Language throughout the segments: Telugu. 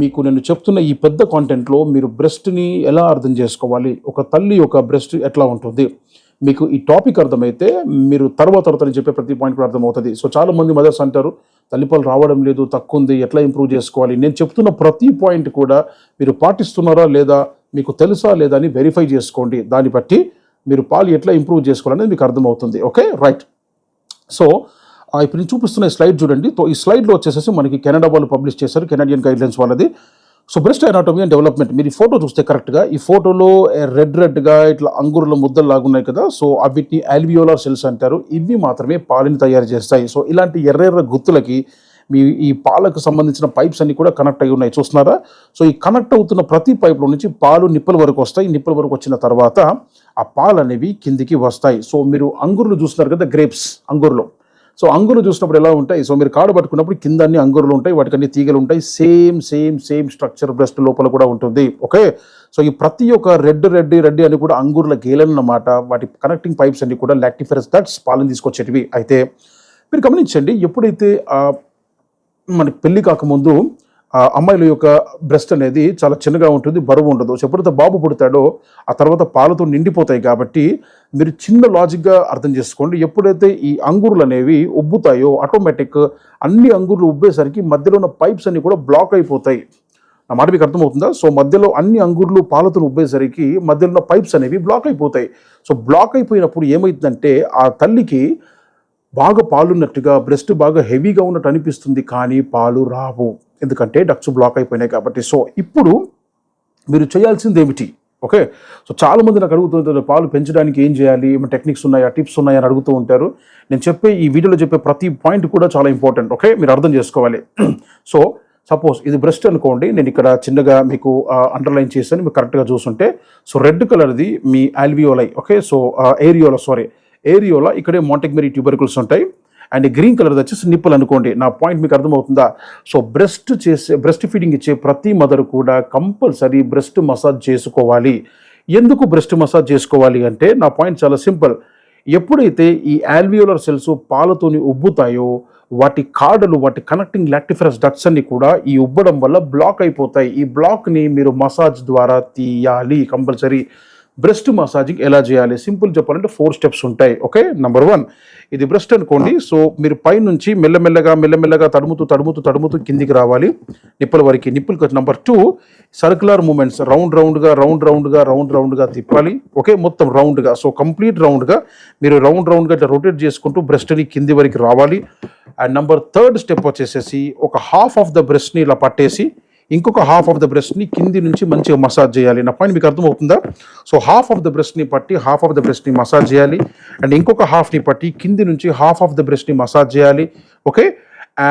మీకు నేను చెప్తున్న ఈ పెద్ద కాంటెంట్లో మీరు బ్రెస్ట్ని ఎలా అర్థం చేసుకోవాలి? ఒక తల్లి యొక్క బ్రెస్ట్ ఎట్లా ఉంటుంది? మీకు ఈ టాపిక్ అర్థమైతే మీరు తర్వాత తర్వాత చెప్పే ప్రతి పాయింట్ కూడా అర్థమవుతుంది. సో చాలా మంది మదర్స్ అంటారు తల్లిపాలు రావడం లేదు తక్కువ ఉంది ఎట్లా ఇంప్రూవ్ చేసుకోవాలి? నేను చెప్తున్న ప్రతి పాయింట్ కూడా మీరు పాటిస్తున్నారా లేదా మీకు తెలుసా లేదా అని వెరిఫై చేసుకోండి. దాన్ని బట్టి మీరు పాలు ఎట్లా ఇంప్రూవ్ చేసుకోవాలనేది మీకు అర్థమవుతుంది. ఓకే రైట్ సో ఇప్పుడు నేను చూపిస్తున్న ఈ స్లైడ్ చూడండి. సో ఈ స్లైడ్లో వచ్చేసేసి మనకి కెనడా వాళ్ళు పబ్లిష్ చేశారు కెనడియన్ గైడ్లైన్స్ వాళ్ళది. So breast anatomy and development మీరు ఈ ఫోటో చూస్తే కరెక్ట్గా ఈ ఫోటోలో రెడ్ రెడ్గా ఇట్లా అంగురుల ముద్దలు లాగున్నాయి కదా సో వీటిని అల్వియోలార్ సెల్స్ అంటారు. ఇవి మాత్రమే పాలని తయారు చేస్తాయి. సో ఇలాంటి ఎర్ర ఎర్ర గుత్తులకి మీ ఈ పాలకు సంబంధించిన పైప్స్ అన్ని కూడా కనెక్ట్ అయి ఉన్నాయి. చూస్తున్నారా? సో ఈ కనెక్ట్ అవుతున్న ప్రతి పైప్లో నుంచి పాలు నిప్పుల వరకు వస్తాయి. నిప్పుల వరకు వచ్చిన తర్వాత ఆ పాలు అనేవి కిందికి వస్తాయి. సో మీరు అంగురులు చూస్తున్నారు కదా గ్రేప్స్ అంగురులు. సో అంగులు చూసినప్పుడు ఎలా ఉంటాయి? సో మీరు కాడు పట్టుకున్నప్పుడు కింద అన్ని అంగురులు ఉంటాయి వాటికి అన్ని తీగలు ఉంటాయి. Same same same structure breast లోపల కూడా ఉంటుంది. ఓకే? సో ఈ ప్రతి ఒక్క రెడ్ రెడ్ రెడ్ అని కూడా అంగుర్ల గేలన్నమాట అన్నమాట వాటి కనెక్టింగ్ పైప్స్ అన్ని కూడా లాక్టిఫెరస్ దట్స్ పాలన తీసుకొచ్చేటివి. అయితే మీరు గమనించండి ఎప్పుడైతే మన మనకి పెళ్ళి కాకముందు అమ్మాయిల యొక్క బ్రెస్ట్ అనేది చాలా చిన్నగా ఉంటుంది బరువు ఉండదు. సో ఎప్పుడైతే బాబు పుడతాడో ఆ తర్వాత పాలతో నిండిపోతాయి కాబట్టి మీరు చిన్న లాజిక్గా అర్థం చేసుకోండి. ఎప్పుడైతే ఈ అంగురులు అనేవి ఉబ్బుతాయో ఆటోమేటిక్ అన్ని అంగుర్లు ఉబ్బేసరికి మధ్యలో ఉన్న పైప్స్ అన్నీ కూడా బ్లాక్ అయిపోతాయి. నా మాట మీకు అర్థమవుతుందా? సో మధ్యలో అన్ని అంగుర్లు పాలతో ఉబ్బేసరికి మధ్యలో ఉన్న పైప్స్ అనేవి బ్లాక్ అయిపోతాయి. సో బ్లాక్ అయిపోయినప్పుడు ఏమవుతుందంటే ఆ తల్లికి బాగా పాలున్నట్టుగా బ్రెస్ట్ బాగా హెవీగా ఉన్నట్టు అనిపిస్తుంది కానీ పాలు రావు. ఎందుకంటే డక్స్ బ్లాక్ అయిపోయినాయి కాబట్టి. సో ఇప్పుడు మీరు చేయాల్సింది ఏమిటి? ఓకే సో చాలా మంది నాకు అడుగుతుంటారు పాలు పెంచడానికి ఏం చేయాలి? ఏమైనా టెక్నిక్స్ ఉన్నాయా? టిప్స్ ఉన్నాయా? అని అడుగుతూ ఉంటారు. నేను చెప్పే ఈ వీడియోలో చెప్పే ప్రతి పాయింట్ కూడా చాలా ఇంపార్టెంట్ ఓకే మీరు అర్థం చేసుకోవాలి. సో సపోజ్ ఇది బ్రెస్ట్ అనుకోండి. నేను ఇక్కడ చిన్నగా మీకు అండర్లైన్ చేశాను. మీకు కరెక్ట్గా చూస్తుంటే సో రెడ్ కలర్ది మీ alveoli okay so areola sorry areola ఇక్కడే మాంటెక్మెరీ ట్యూబర్కుల్స్ ఉంటాయి. అండ్ గ్రీన్ కలర్ వచ్చేసి నిప్పులు అనుకోండి. నా పాయింట్ మీకు అర్థమవుతుందా? సో బ్రెస్ట్ చేసే బ్రెస్ట్ ఫీడింగ్ ఇచ్చే ప్రతి మదర్ కూడా కంపల్సరీ బ్రెస్ట్ మసాజ్ చేసుకోవాలి. ఎందుకు బ్రెస్ట్ మసాజ్ చేసుకోవాలి అంటే నా పాయింట్ చాలా సింపుల్ ఎప్పుడైతే ఈ ఆల్వియోలర్ సెల్స్ పాలతోని ఉబ్బుతాయో వాటి కాడలు వాటి కనెక్టింగ్ లాక్టిఫరస్ డక్ట్స్ అన్ని కూడా ఈ ఉబ్బడం వల్ల బ్లాక్ అయిపోతాయి. ఈ బ్లాక్ని మీరు మసాజ్ ద్వారా తీయాలి కంపల్సరీ బ్రెస్ట్ మసాజింగ్ ఎలా చేయాలి? సింపుల్ చెప్పాలంటే ఫోర్ స్టెప్స్ ఉంటాయి. ఓకే? నంబర్ వన్ ఇది బ్రెస్ట్ అనుకోండి. సో మీరు పైనుంచి మెల్లమెల్లగా మెల్లమెల్లగా తడుముతూ తడుముతూ తడుముతూ కిందికి రావాలి. నిప్పుల వరకు నిప్పులకి number two circular movements round రౌండ్గా రౌండ్ రౌండ్గా రౌండ్ రౌండ్గా తిప్పాలి. ఓకే? మొత్తం రౌండ్గా సో కంప్లీట్ రౌండ్గా మీరు రౌండ్ రౌండ్గా ఇట్లా రొటేట్ చేసుకుంటూ బ్రెస్ట్ని కింది వరకు రావాలి. అండ్ నెంబర్ థర్డ్ స్టెప్ వచ్చేసేసి ఒక హాఫ్ ఆఫ్ ద బ్రెస్ట్ని ఇలా పట్టేసి ఇంకొక హాఫ్ ఆఫ్ ద బ్రెస్ట్ని కింది నుంచి మంచిగా మసాజ్ చేయాలి. నా పాయింట్ మీకు అర్థమవుతుందా? సో హాఫ్ ఆఫ్ ద బ్రెస్ట్ని పట్టి హాఫ్ ఆఫ్ ద బ్రెస్ట్ని మసాజ్ చేయాలి. అండ్ ఇంకొక హాఫ్ని పట్టి కింది నుంచి హాఫ్ ఆఫ్ ద బ్రెస్ట్ని మసాజ్ చేయాలి. ఓకే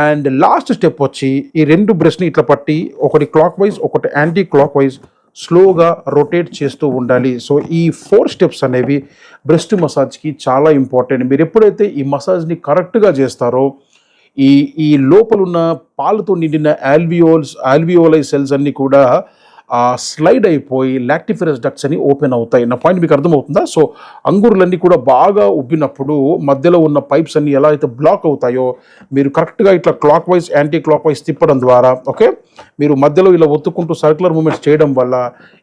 అండ్ లాస్ట్ స్టెప్ వచ్చి ఈ రెండు బ్రెస్ట్ని ఇట్లా పట్టి ఒకటి క్లాక్ వైజ్ ఒకటి యాంటీ క్లాక్ వైజ్ స్లోగా రొటేట్ చేస్తూ ఉండాలి. సో ఈ ఫోర్ స్టెప్స్ అనేవి బ్రెస్ట్ మసాజ్కి చాలా ఇంపార్టెంట్ మీరు ఎప్పుడైతే ఈ మసాజ్ని కరెక్ట్గా చేస్తారో ఈ ఈ లోపలున్న పాలతో నిండిన ఆల్వియోల్స్ ఆల్వియోలై సెల్స్ అన్నీ కూడా స్లైడ్ అయిపోయి లాక్టిఫెరస్ డక్ట్స్ అని ఓపెన్ అవుతాయి. నా పాయింట్ మీకు అర్థమవుతుందా? సో అంగూర్లన్నీ కూడా బాగా ఉబ్బినప్పుడు మధ్యలో ఉన్న పైప్స్ అన్నీ ఎలా అయితే బ్లాక్ అవుతాయో మీరు కరెక్ట్గా ఇట్లా clockwise anti clock wise తిప్పడం ద్వారా ఓకే? మీరు మధ్యలో ఇలా ఒత్తుకుంటూ సర్క్యులర్ మూమెంట్స్ చేయడం వల్ల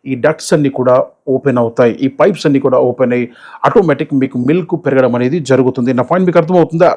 ఈ డక్ట్స్ అన్నీ కూడా ఓపెన్ అవుతాయి. ఈ పైప్స్ అన్నీ కూడా ఓపెన్ అయ్యి ఆటోమేటిక్ మీకు మిల్క్ పెరగడం అనేది జరుగుతుంది. నా పాయింట్ మీకు అర్థమవుతుందా?